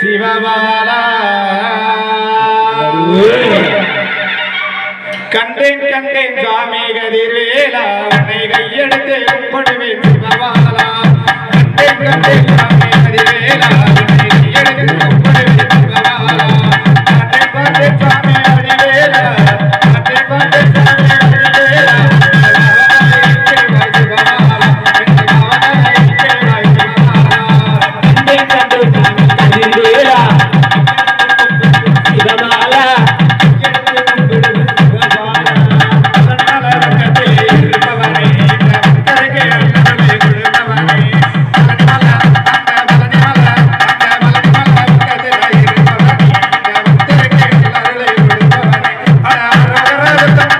சிவபாலா. கண்டேன் கண்டேன் சாமி கதிர்வேலா உன்னை கையெடுத்து கும்பிடுவேன் சிவபாலா. கண்டேன் கண்டேன் சாமி கதிர்வேலா Thank you.